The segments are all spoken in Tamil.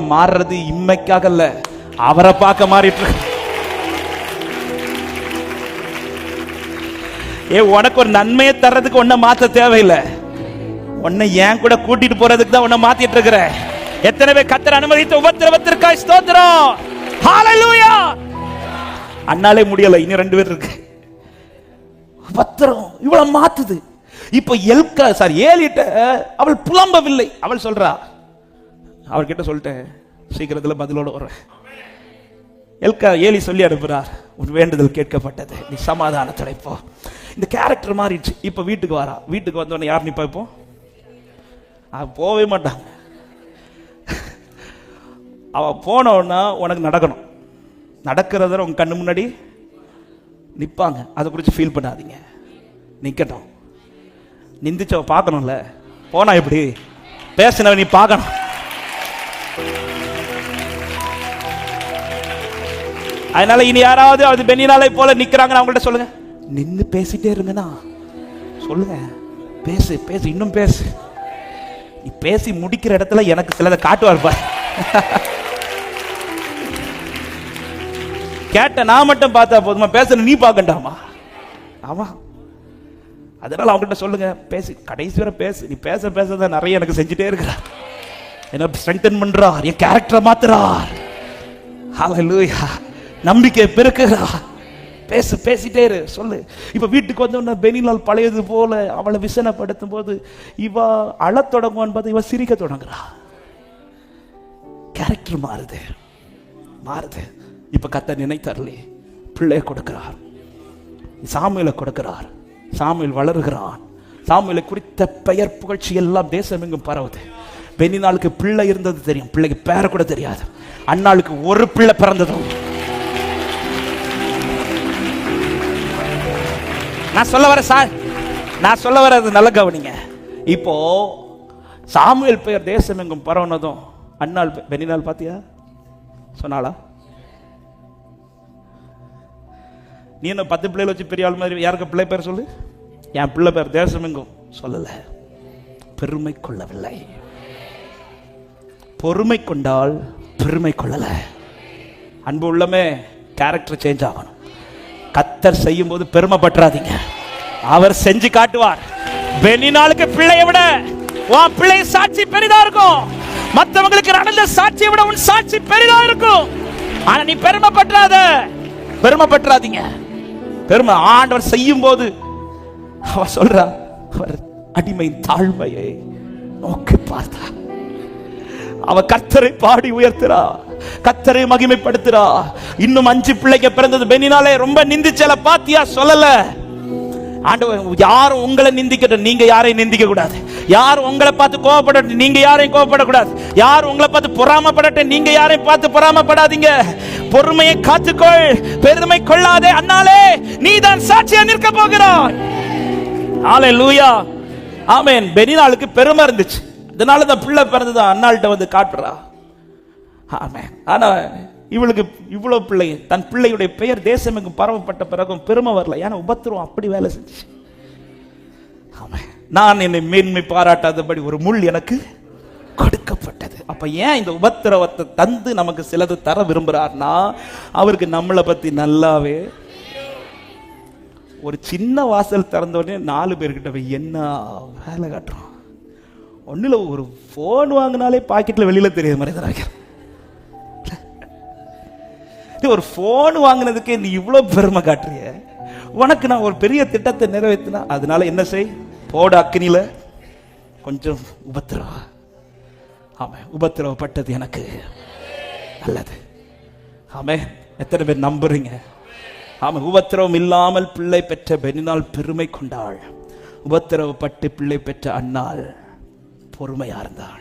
மாறுறது இம்மைக்காக இல்ல அவரை பார்க்க மாறிட்டு ஏ உனக்கு ஒரு நன்மையை தர்றதுக்கு ஒன்ன மாத்த தேவையில்லை. உன்னை ஏன் கூட கூட்டிட்டு போறதுக்கு தான் உன்னை மாத்திட்டு இருக்கிற. எத்தனை பேர் கத்தர் அனுமதித்த உபத்திரவத்திற்காய் ஸ்தோத்திரம். ஹalleluya அண்ணாலே முடியல இன்னும் ரெண்டு பேர் இருக்கு. உபத்திரம் இவ்வளவு மாத்துது. இப்ப எல்கா சாரி ஏலிட்ட அவள் புலம்பவில்லை. அவள் சொல்றா அவர்கிட்ட சொல்லிட்டேன் சீக்கிரத்தில் பதிலோடு வர்றேன். எல்கா ஏலி சொல்லி அனுப்புகிறார் உன் வேண்டுதல் கேட்கப்பட்டது நீ சமாதானத்தோட போ. இந்த கேரக்டர் மாறிடுச்சு. இப்போ வீட்டுக்கு வரா. வீட்டுக்கு வந்தோடனே யார் நீ இப்போ? போவே போகவே மாட்டாங்க அவள் போனோன்னா உனக்கு நடக்கணும். நடக்கிறத உங்க கண்ணு முன்னாடி நிற்பாங்க அதை குறித்து ஃபீல் பண்ணாதீங்க. நிற்கட்டும் நிந்திச்சவ பார்க்கணும்ல. போனா எப்படி? பேசினவ நீ பார்க்கணும். அதனால இனி யாராவது அது பெண்ணினாலை போல நிக்கிறாங்கன்னு அவங்கள்ட்ட சொல்லுங்க. நின்னு பேசிட்டே இருங்கண்ணா. சொல்லுங்க. பேசு பேசு இன்னும் பேசு. நீ பேசி முடிக்கிற இடத்துல எனக்கு சிலதை காட்டுவார் பாரு கேட்ட நான் மட்டும் பார்த்தா போதுமா? பேசணும் நீ பார்க்கண்டாமா? ஆமா. அதனால அவங்ககிட்ட சொல்லுங்க. பேசி கடைசி வரை பேசு. நீ பேச பேச தான் நிறைய எனக்கு செஞ்சுட்டே இருக்கிறார். என்ன ஸ்ட்ரெங்தன் பண்றார். என் கேரக்டரை மாத்துறார். ஹalleluya நம்பிக்கை பெருக்குகிறா. பேசு பேசிட்டே இரு சொல்லு. இப்போ வீட்டுக்கு வந்தோடனே பெனிலால் பழையது போல அவளை விசனப்படுத்தும் போது இவ அழத் தொடங்குவான்னு பார்த்து இவ சிரிக்க தொடங்குறா. கேரக்டர் மாறுது. மாறுது. இப்போ கத்த நினைத்தரலே பிள்ளைய கொடுக்கிறார். சாமியில கொடுக்கிறார். சாமியில் வளருகிறான். சாமியில குறித்த பெயர் புகழ்ச்சி எல்லாம் தேசம் எங்கும் பரவுது. பெண்ணினாளுக்கு பிள்ளை இருந்தது தெரியும். பிள்ளைக்கு பேர கூட தெரியாது. அண்ணாளுக்கு ஒரு பிள்ளை பிறந்ததும் நான் சொல்ல வர சார். நான் சொல்ல வர்றது நல்ல கவனிங்க. இப்போ சாமுவேல் பெயர் தேசம் எங்கும் பரவுனதும் அண்ணாள் பெ- பெண்ணினாள் பாத்தியா? சொன்னாளா? நீ என்ன பத்து பிள்ளைகள் வச்சு பெரிய ஆள் மாதிரி யாருக்கு பிள்ளை பேர் சொல்லு? என் பிள்ளை பேர் தேசம் எங்கும் சொல்லல. பெருமை கொள்ளவில்லை. பொறுமை கொண்டால் பெருமை கொள்ளல. அன்பு உள்ளமே கேரக்டர் சேஞ்ச் ஆகணும். கத்தர் செய்யும் போது பெருமைப்பட்டுறாதீங்க அவர் செஞ்சு காட்டுவார். பெண்ணினாளுக்கு பிள்ளையை விட உன் பிள்ளை சாட்சி பெரிதா இருக்கும். மற்றவங்களுக்கு நடந்த சாட்சியை விட உன் சாட்சி பெரிதா இருக்கும். ஆனா நீ பெருமைப்பட்டுறாத பெருமைப்பட்டுறாதீங்க பெருமை ஆண்டவர் செய்யும் போது அவர் சொல்றா அவர் அடிமை தாழ்மையை நோக்கி பார்த்தா. அவ கர்த்தரை பாடி உயர்த்துறா. கத்தரை மகிமைப்படுத்துறா. இன்னும் அஞ்சு பிள்ளைங்க பிறந்தது. பெண்ணினாலே ரொம்ப நிந்திச்சல பாத்தியா சொல்லல. ஆண்டவர் யாரும் உங்களை நிந்திக்கட்டும் நீங்க யாரையும் நிந்திக்க கூடாது. யாரும் உங்களை பார்த்து கோவப்படட்டும் நீங்க யாரையும் கோவப்படக்கூடாது. யார் உங்களை பார்த்து பொறாமப்படட்டும் நீங்க யாரையும் பார்த்து பொறாமப்படாதீங்க. பொறுமையை காத்துக்கொள் பெருமை கொள்ளாதே. அண்ணாலே நீதான் சாட்சியா நிற்க போகிறாய். ஆலே லூயா ஆமேன் பெனினாளுக்கு பெருமை இருந்துச்சு. அதனால தான் பிள்ளை பிறந்தது அண்ணாள்கிட்ட வந்து காட்டுறா. ஆனா இவளுக்கு இவ்வளவு பிள்ளை தன் பிள்ளையுடைய பெயர் தேசம் எங்கும் பரவப்பட்ட பிறகும் பெருமை வரல. ஏன்னா உபத்திரம் அப்படி வேலை செஞ்சு. ஆமென். நான் என்னை மேன்மை பாராட்டாதபடி ஒரு முள் எனக்கு கொடுக்கப்பட்டது. அப்ப ஏன் இந்த உபத்திரவத்தை தந்து நமக்கு சிலது தர விரும்புறார்னா அவருக்கு நம்மளை பத்தி நல்லாவே ஒரு சின்ன வாசல் திறந்த உடனே நாலு பேர்கிட்ட போய் என்ன வேலை காட்டுறோம் ஒண்ணுல ஒரு போன் வாங்கினாலே பாக்கெட்ல வெளியில தெரியுது மாதிரி தான் ஒரு போன் வாங்கினதுக்கே நீ இவ்வளோ பெருமை காட்டுறிய. உனக்கு நான் ஒரு பெரிய திட்டத்தை நிறைவேற்றினா அதனால என்ன செய்? போட அக்கினில கொஞ்சம் உபத்திரவா. ஆமாம் உபத்திரவப்பட்டது எனக்கு. நல்லது. ஆமே எத்தனை பேர் நம்புறீங்க? ஆமாம் உபத்திரவம் இல்லாமல் பிள்ளை பெற்ற பெண்ணினால் பெருமை கொண்டாள். உபத்திரவப்பட்டு பிள்ளை பெற்ற அண்ணாள் பொறுமையா இருந்தாள்.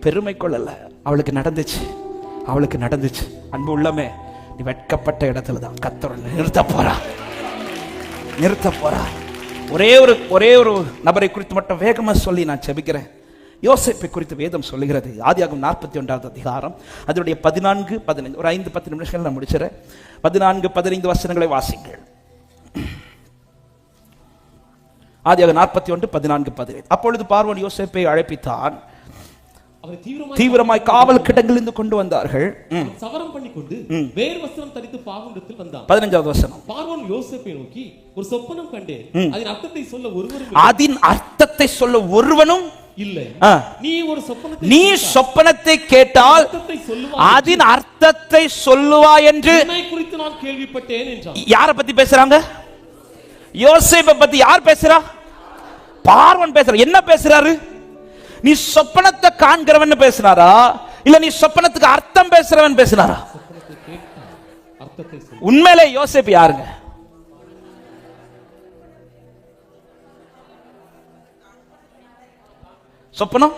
பெருமை கொள்ளல. அவளுக்கு நடந்துச்சு. அவளுக்கு நடந்துச்சு. அன்பு உள்ளமே நீ வெட்கப்பட்ட இடத்துல தான் கத்தர் நிறுத்த போறா. நிறுத்த போறா. ஒரே ஒரு ஒரே ஒரு நபரை குறித்து மட்டும் வேகமாக சொல்லி நான் செபிக்கிறேன். யோசேப்பை குறித்து வேதம் சொல்லுகிறது. ஆதியாகும் நாற்பத்தி ஒன்றாவது அதிகாரம். அதனுடைய பதினான்கு பதினைந்து ஒரு ஐந்து பத்து நிமிஷங்கள் நான் முடிச்சிடறேன். பதினான்கு பதினைந்து வசனங்களை வாசிங்கள். ஆதியாக நாற்பத்தி ஒன்று பதினான்கு பதினைந்து. அப்பொழுது பார்வன் யோசேப்பை அழைப்பித்தான். தீவிரமாய் காவல் கிடங்கிலிருந்து கொண்டு வந்தார்கள். சவரம் பண்ணிக்கொண்டு வேறு வஸ்திரம் தரித்து பாகுண்டத்தில் வந்தான். பதினஞ்சாவது வசனம். பார்வோன் யோசேப்பை நோக்கி ஒரு சொப்பனம் கண்டேன். அதன் அர்த்தத்தை சொல்ல ஒருவரும் அதன் அர்த்தத்தை சொல்ல ஒருவனும் இல்லை. நீ ஒரு சொப்பனத்தை நீ சொப்பனத்தை கேட்டால் அதன் அர்த்தத்தை சொல்லுவா என்று குறித்து நான் கேள்விப்பட்டேன் என்றான். யார பத்தி பேசுறாங்க? யோசேப்பை பத்தி யார் பேசுறா? பார்வன் பேசுற. என்ன பேசுறாரு? நீ சொப்பனத்தை காண்கிறவன் பேசுனாரா? இல்ல நீ சொப்பனத்துக்கு அர்த்தம் பேசுறவன் பேசுனாரா? உண்மையில உண்மையிலே யோசேப்பு யாருங்க? சொப்பனம்?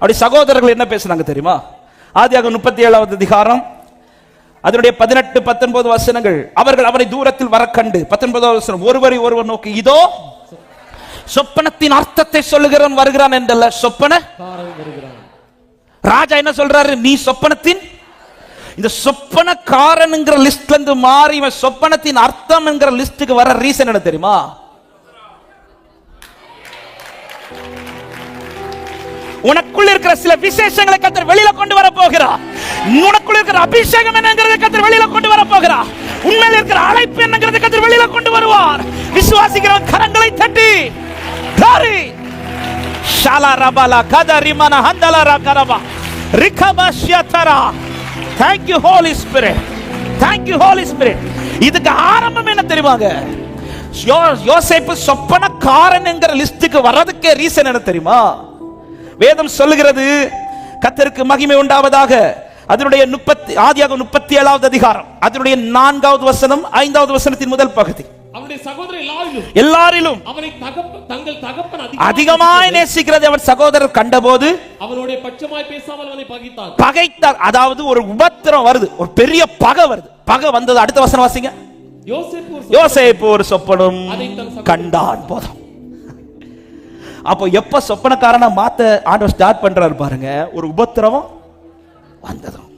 அப்படி சகோதரர்கள் என்ன பேசுனாங்க தெரியுமா? ஆதியாக முப்பத்தி ஏழாவது அதிகாரம் அதனுடைய பதினெட்டு பத்தொன்பது வசனங்கள். அவர்கள் அவனை தூரத்தில் வர கண்டு பத்தொன்பதாவது வசனம் ஒருவரை ஒருவர் நோக்கி இதோ சொப்பனத்தின் அர்த்தத்தை சொல்லுகிறவன் வருகிறான் என்றல்ல. சொப்பன? ராஜா என்ன சொல்றாரு? நீ சொப்பனத்தின் இந்த சொப்பனக்காரனுங்கிற லிஸ்ட்ல இருந்து மாறி இவன் சொப்பனத்தின் அர்த்தம் என்கிற லிஸ்டுக்கு வர ரீசன் என்ன தெரியுமா? உனக்குள்ள இருக்கிற சில விசேஷங்களை கத்தர் வெளியில கொண்டு வர போகிறா. உனக்குள்ள இருக்கிற அபிஷேகம் என்னங்கிறத கத்தர் வெளியில கொண்டு வர போகிறா. உண்மையில் இருக்கிற அழைப்பு என்னங்கிறத கத்தர் வெளியில கொண்டு வருவார். விசுவாசிக்கிறவன் கரங்களை தட்டி Kari. ஷாலா ரபாலா கத ரிமன handala rakaraba. ரிகபா ஷியதரா thank you holy spirit. Thank you holy spirit. இதுக்கு ஆரம்பம் என்ன தெரியுமாங்க யோ யோசேப்பு சொப்பனக்காரன் என்கிற லிஸ்டுக்கு வர்றதுக்கே ரீசன் என்ன தெரியுமா? வேதம் சொல்லுகிறது கத்தருக்கு மகிமை உண்டாவதாக. அதனுடைய முப்பத்தி ஆதியாக முப்பத்தி ஏழாவது அதிகாரம். அதனுடைய நான்காவது வசனம் ஐந்தாவது வசனத்தின் முதல் பகுதி. அவனுடைய சகோதரர் எல்லாரிலும். எல்லாரிலும். அவனை தகப்ப தங்கள் தகப்பன் அதிகமாய் நேசிக்கிறது. அவர் சகோதரர் கண்டபோது அவனுடைய பட்சமாய் பேசாமல் அவனை பகைத்தான் பகைத்தார். அதாவது ஒரு உபத்திரம் வருது. ஒரு பெரிய பகை வருது. பகை வந்தது. அடுத்த வசனம் வாசிங்க. யோசேப்பு ஒரு சொப்பனம் கண்டான். போதும். அப்போ எப்ப சொப்பனக்காரனா மாத்த ஆண்டவர் ஸ்டார்ட் பண்றாரு பாருங்க. ஒரு உபத்திரவம் வந்ததும்.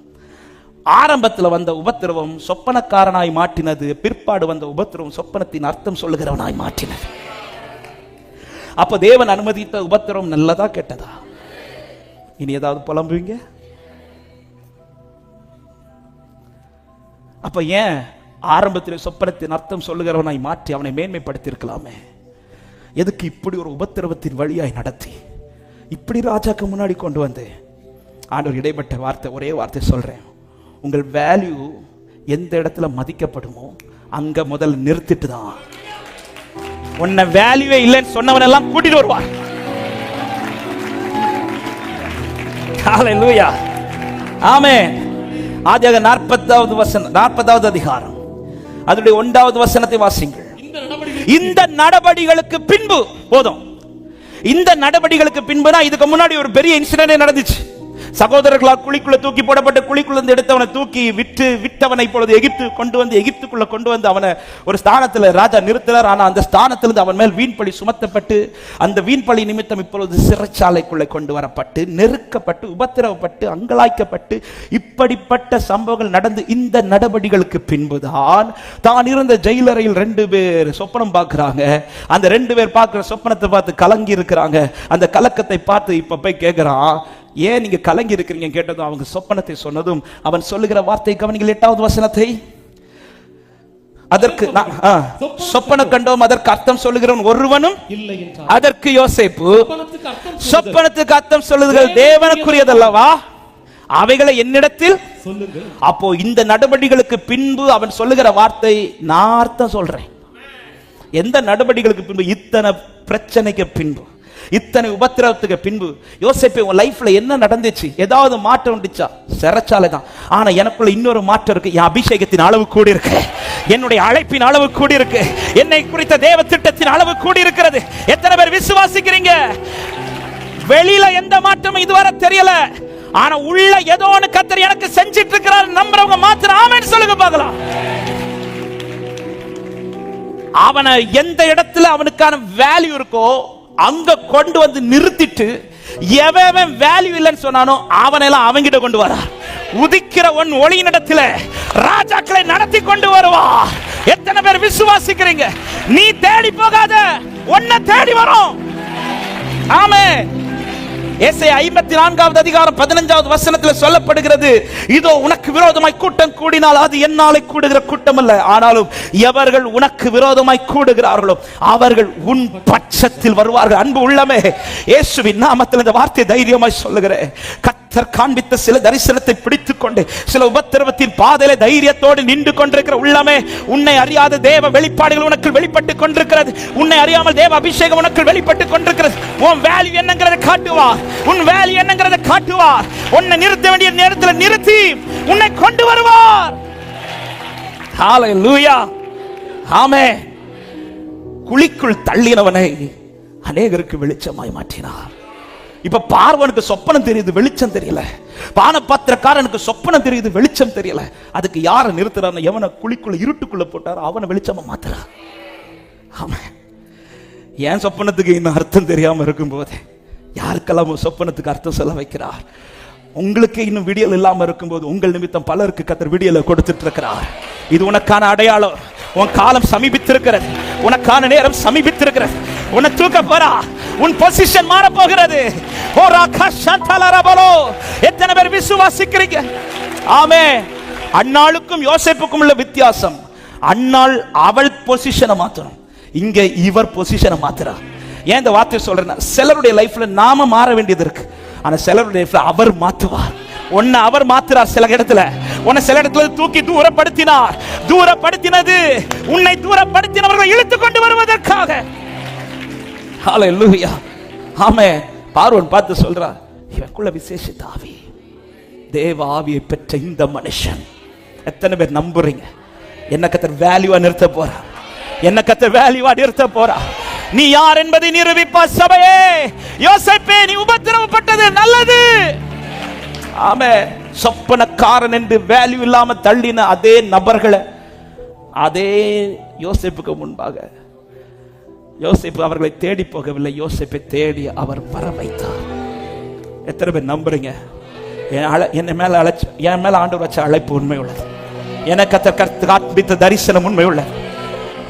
ஆரம்பத்தில் வந்த உபத்திரவம் சொப்பனக்காரனாய் மாற்றினது பிற்பாடு வந்த உபத்திரவம் சொப்பனத்தின் அர்த்தம் சொல்லுகிறவனாய் மாற்றினது. அப்ப தேவன் அனுமதித்த உபத்திரவம் நல்லதா கெட்டதா? இனி ஏதாவது புலம்புவீங்க? அப்ப ஏன் ஆரம்பத்தில் சொப்பனத்தின் அர்த்தம் சொல்லுகிறவனாய் மாற்றி அவனை மேன்மைப்படுத்தியிருக்கலாமே? எதுக்கு இப்படி ஒரு உபத்திரவத்தின் வழியாய் நடத்தி? இப்படி ராஜாக்கு முன்னாடி கொண்டு வந்து ஆண்டவர் இடைப்பட்ட வார்த்தை ஒரே வார்த்தை சொல்றேன். உங்கள் வேல்யூ எந்த இடத்துல மதிக்கப்படுமோ அங்க முதல்ல நிறுத்திட்டு தான். உன்னை வேல்யூவே இல்லைன்னு சொன்னவன் எல்லாம் கூட்டிட்டு வருவார் ஹalleluya ஆமென் ஆதியாக நாற்பதாவது வசனம் நாற்பதாவது அதிகாரம். அதனுடைய ஒன்றாவது வசனத்தை வாசிங்கள் இந்த நடபடிகளுக்கு இந்த நடவடிகளுக்கு பின்பு போதும். இந்த நடவடிகளுக்கு பின்புனா இதுக்கு முன்னாடி ஒரு பெரிய இன்சிடென்ட் நடந்துச்சு. சகோதரர்களால் குழிக்குள்ள தூக்கி போடப்பட்ட குழிக்குள்ள இருந்து எடுத்தவனை தூக்கி விட்டு விட்டவனை இப்பொழுது எகிப்து கொண்டு வந்து எகிப்துக்குள்ள கொண்டு வந்து அவனை ஒரு ஸ்தானத்தில் ராஜா நிறுத்தினார். ஆனால் அந்த ஸ்தானத்திலிருந்து அவன் மேல் வீண்பழி சுமத்தப்பட்டு அந்த வீண்பழி நிமித்தம் இப்பொழுது சிறைச்சாலைக்குள்ளே கொண்டு வரப்பட்டு நெருக்கப்பட்டு உபத்திரவப்பட்டு அங்கலாய்க்கப்பட்டு இப்படிப்பட்ட சம்பவங்கள் நடந்து இந்த நடவடிகளுக்கு பின்புதான் தான் இருந்த ஜெயிலறையில் ரெண்டு பேர் சொப்பனம் பார்க்குறாங்க. அந்த ரெண்டு பேர் பார்க்குற சொப்பனத்தை பார்த்து கலங்கி இருக்கிறாங்க. அந்த கலக்கத்தை பார்த்து இப்போ போய் கேட்குறான் ஏன் நீங்க கலங்கி இருக்கிறீங்க கேட்டதும் அவங்க சொப்பனத்தை சொன்னதும் அவன் சொல்லுகிற வார்த்தை கவனிங்கள் எட்டாவது வசனத்தை. அதற்கு சொப்பனம் கண்டோம் அதற்கு அர்த்தம் சொல்லுகிறவன் ஒருவனும் அதற்கு யோசேப்பு சொப்பனத்துக்கு அர்த்தம் சொல்லுதல் தேவனுக்குரியதல்லவா? அவைகளை என்னிடத்தில் அப்போ இந்த நடவடிக்கைகளுக்கு பின்பு அவன் சொல்லுகிற வார்த்தை நான் அர்த்தம் சொல்றேன். எந்த நடவடிக்கைகளுக்கு பின்பு? இத்தனை பிரச்சனைக்கு பின்பு. இத்தனை உபத்திரவத்துக்கு பின்பு யோசிப்பு உன் லைஃப்ல என்ன நடந்துச்சு? ஏதாவது மாற்றம் வந்துச்சா? சிறைச்சாலை தான். ஆனா எனக்குள்ள இன்னொரு மாற்றம் இருக்கு. என் அபிஷேகத்தின் அளவு கூடி இருக்கு. என்னுடைய அழைப்பின் அளவு கூடி இருக்கு. என்னை குறித்த தேவ திட்டத்தின் அளவு கூடி இருக்கிறது. எத்தனை பேர் விசுவாசிக்கிறீங்க? வெளியில எந்த மாற்றமும் இதுவரை தெரியல. ஆனா உள்ள ஏதோ ஒன்று கத்தர் எனக்கு செஞ்சிட்டு இருக்கிறார் நம்புறவங்க மாத்திரம் ஆமென்னு சொல்லுங்க பார்க்கலாம். அவனை எந்த இடத்துல அவனுக்கான வேல்யூ இருக்கோ அங்க கொண்டு வந்து நிறுத்திட்டு எவன் வேல்யூ இல்லைன்னு சொன்னானோ அவனெல்லாம் அவங்கிட்ட கொண்டு வரா உதிக்கிற ஒன் ஒளியினிடத்துல ராஜாக்களை நடத்தி கொண்டு வருவா. எத்தனை பேர் விசுவாசிக்கிறீங்க? நீ தேடி போகாத. உன்னை தேடி வரும். ஆமே ஏசை ஐம்பத்தி நான்காவது அதிகாரம் பதினஞ்சாவது வசனத்தில் சொல்லப்படுகிறது இதோ உனக்கு விரோதமாய் கூட்டம் கூடினால் அது என்னாலே கூடுகிற கூட்டம் அல்ல ஆனாலும் எவர்கள் உனக்கு விரோதமாய் கூடுகிறார்களோ அவர்கள் உன் பட்சத்தில் வருவார்கள். அன்பு உள்ளமே இயேசுவின் நாமத்தில் இந்த வார்த்தை தைரியமாய் சொல்லுகிறேன். கத்தர் காண்பித்த சில தரிசனத்தை பிடித்துக் கொண்டு சில உபத்திரவத்தின் பாதையில தைரியத்தோடு நின்று கொண்டிருக்கிற உள்ளமே உன்னை அறியாத தேவ வெளிப்பாடுகள் உனக்கு வெளிப்பட்டு கொண்டிருக்கிறது. உன்னை அறியாமல் தேவ அபிஷேகம் உனக்கு வெளிப்பட்டு கொண்டிருக்கிறது. உன் வேல்யூ என்னங்கிறதை காட்டுவார் உன் வேல்யூ என்னங்கிறதை காட்டுவார் உன்னை நிறுத்த வேண்டிய நேரத்தில் நிறுத்தி உன்னை கொண்டு வருவார். ஹalleluya ஆமே குழிக்குள் தள்ளினவனை அநேகருக்கு வெளிச்சமாய் மாற்றினார். இப்ப பார்வனுக்கு சொப்பனம் தெரியுது வெளிச்சம் தெரியல. பானபாத்திரக்காரனுக்கு சொப்பனம் தெரியுது வெளிச்சம் தெரியல. அதுக்கு யாரை நிறுத்துறான்னு எவனை குழிக்குள்ள இருட்டுக்குள்ள போட்டாரோ அவனை வெளிச்சமா மாத்துறா. ஆமா. ஏன் சொப்பனத்துக்கு இன்னும் அர்த்தம் தெரியாம இருக்கும்போது? யாருக்கெல்லாம் உன் சொப்பனத்துக்கு அர்த்தம் சொல்ல வைக்கிறார்? உங்களுக்கு இன்னும் விடியல் இல்லாம இருக்கும்போது உங்கள் நிமித்தம் பலருக்கு கத்தர் விடியலை கொடுத்துட்டு இருக்கிறார். இது உனக்கான அடையாளம். உன் காலம் சமீபித்திருக்கிறது. உனக்கான நேரம் சமீபித்திருக்கிறது. உன்னை தூக்க போறா. உன் பொசிஷன் மாற போகிறது ஓ ராகா சந்தலரபலோ எத்தனை பேர் விசுவாசிக்கிறீங்க? ஆமே அன்னாளுக்கும் யோசிப்புக்கும் உள்ள வித்தியாசம். அன்னாள் அவள் பொசிஷனை மாத்தணும். இங்க இவர் பொசிஷனை மாத்துறா. ஏன் இந்த வார்த்தை சொல்றேன்னா சிலருடைய லைஃப்ல நாம மாற வேண்டியது இருக்கு. ஆனா சிலருடைய லைஃப்ல அவர் மாத்துவார். உன்னை அவர் மாத்துறார் சில இடத்துல. உன்னை சில இடத்துல தூக்கி தூரப்படுத்தினார். தூரப்படுத்தினது. உன்னை தூரப்படுத்தினவர்கள் இழுத்து கொண்டு வருவதற்காக. ஹalleluya. ஆமே பார்வன் பார்த்து சொல்றா இவக்குள்ள விசேஷ தாவி. தேவ ஆவியை பெற்ற இந்த மனுஷன். எத்தனை பேர் நம்புறீங்க? என்ன கத்தர் வேல்யூவா நிறுத்த போறா? என்ன கத்தர் வேல்யூவா நிறுத்த போறா? நீ யார் என்பதை நிரூபிப்பா சபையே. யோசிப்பே நீ உபத்திரவப்பட்டது நல்லது. ஆமே சொப்பனக்காரன் என்று வேல்யூ இல்லாம தள்ளின அதே நபர்களை அதே யோசிப்புக்கு முன்பாக யோசிப்பு அவர்களை தேடி போகவில்லை. யோசிப்பை தேடி அவர் வர வைத்தார். எத்தனை பேர் நம்புறீங்க? என் என்னை மேல அழைச்சு என் மேல ஆண்டு வச்ச அழைப்பு உண்மை உள்ளது. எனக்கு கத்த கருத்து காண்பித்த தரிசனம் உண்மை உள்ளது.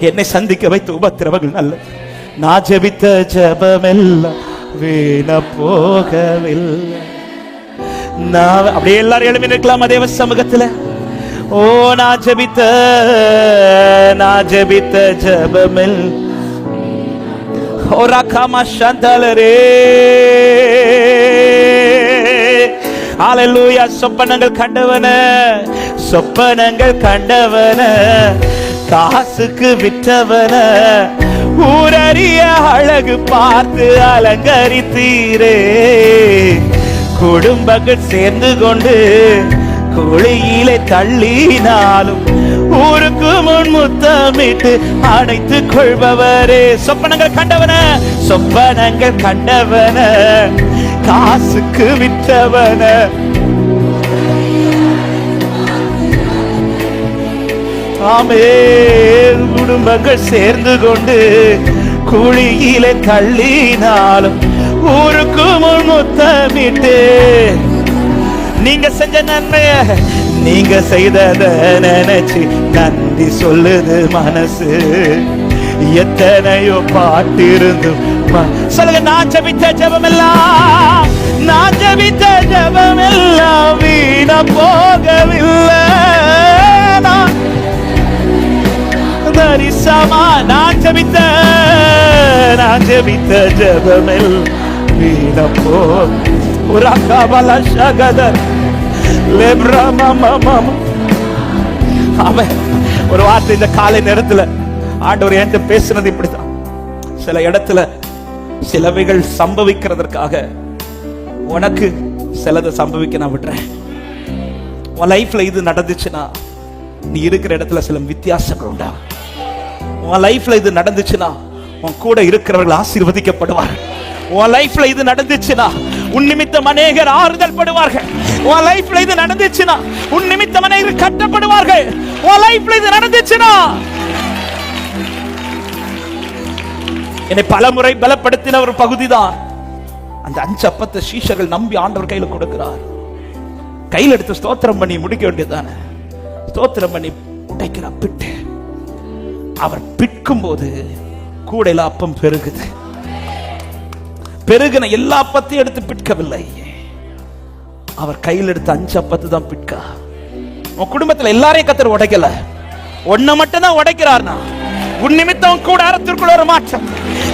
என்னை சந்திக்க வைத்த உபத்திரவங்கள் நல்லது. நான் ஜெபித்த ஜெபமெல்லாம் வீண போகவில்லை. நான் அப்படியே எல்லாரும் எழுப்பி நிற்கலாமா தேவ சமூகத்துல? ஓ நான் ஜபித்த நான் ஜபித்த ஜபமில். ஓ ராக்காமா சந்தலரே ஆலலூயா சொப்பனங்கள் கண்டவன சொப்பனங்கள் கண்டவன காசுக்கு விற்றவன ஊரறிய அழகு பார்த்து அலங்கரித்தீரே. குடும்பங்கள் சேர்ந்து கொண்டு குழியிலே தள்ளினாலும் ஊருக்கு முன் முத்தமிட்டு அணைத்துக் கொள்பவரே. சொப்பனங்கள் கண்டவன சொப்பனங்கள் கண்டவன காசுக்கு விற்றவன. ஆமே குடும்பங்கள் சேர்ந்து கொண்டு குழியிலே தள்ளினாலும் ஊருக்கு முன் முத்தமிட்டு நீங்க செஞ்ச நன்மைய நீங்க செய்தத நினைச்சு நன்றி சொல்லுது மனசு. எத்தனையோ பாட்டு இருந்தும் சொல்லுங்க நான் ஜபித்த ஜபம் எல்லாம் நான் ஜபித்த ஜபம் எல்லாம் வீண போகவில்லை. தரிசமா நான் ஜபித்த நான் ஜபித்த ஜபமெல் போ ஒரு அக்காபல சகதர் அவன் ஒரு வார்த்தை இந்த காலை நேரத்துல ஆண்டவர் என்கிட்ட பேசுனது இப்படிதான் சில இடத்துல சிலவைகள் சம்பவிக்கிறதற்காக உனக்கு சிலதை சம்பவிக்க நான் விடுறேன். உன் லைஃப்ல இது நடந்துச்சுன்னா நீ இருக்கிற இடத்துல சில வித்தியாசங்கள் உண்டா? உன் லைஃப்ல இது நடந்துச்சுன்னா உன் கூட இருக்கிறவர்கள் ஆசீர்வதிக்கப்படுவார் உன் லைஃப்ல இது நடந்துச்சுன்னா உன் நிமித்தம் அநேகர் ஆறுதல் படுவார்கள். உன் லைஃப்ல இது நடந்துச்சுன்னா உன் நிமித்தம் அநேகர் கட்டப்படுவார்கள். உன் லைஃப்ல இது நடந்துச்சுன்னா. என்னை பலமுறை பலப்படுத்தின ஒரு பகுதிதான். அந்த அஞ்சு அப்பத்தை சீஷர்கள் நம்பி ஆண்டவர் கையில கொடுக்கிறார். கையில் எடுத்து ஸ்தோத்திரம் பண்ணி முடிக்க வேண்டியதுதானே? ஸ்தோத்திரம் பண்ணி உடைக்கிற பிட்டு. அவர் பிட்கும் போது கூடையில அப்பம் பெருகுது. பெருகின எல்லா அப்பத்தையும் எடுத்து பிட்கவில்லை. அவர் கையில் எடுத்த அஞ்சு அப்பத்து தான் பிட்கா. உன் குடும்பத்துல எல்லாரையும் கத்தர் உடைக்கல. ஒன்ன மட்டும் தான் உடைக்கிறார்னா உன் நிமித்தம் கூடாரத்திற்குள்ள ஒரு மாற்றம்.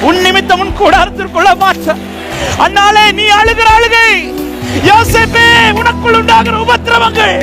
உன் நிமித்தம் உன் கூடாரத்திற்குள்ள மாற்றம். அண்ணாலே நீ அழுகிற அழுகை. யோசிப்பே உனக்குள் உண்டாகிற உபத்திரவங்கள்.